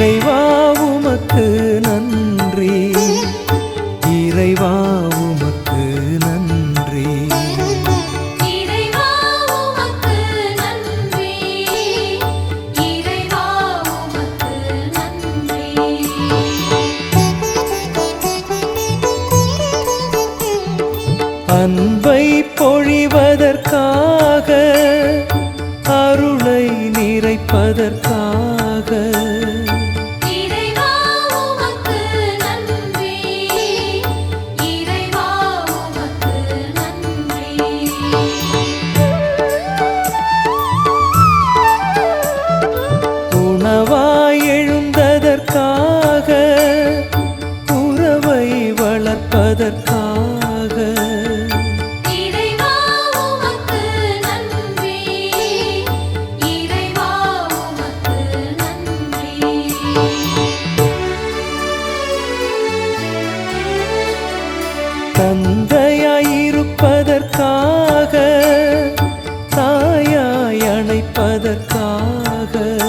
இறைவா உமக்கு நன்றி. இறைவா உமக்கு நன்றி. அன்பை பொழிவதற்காக அதற்காக தந்தையாயிருப்பதற்காக தாயாய் அணைப்பதற்காக.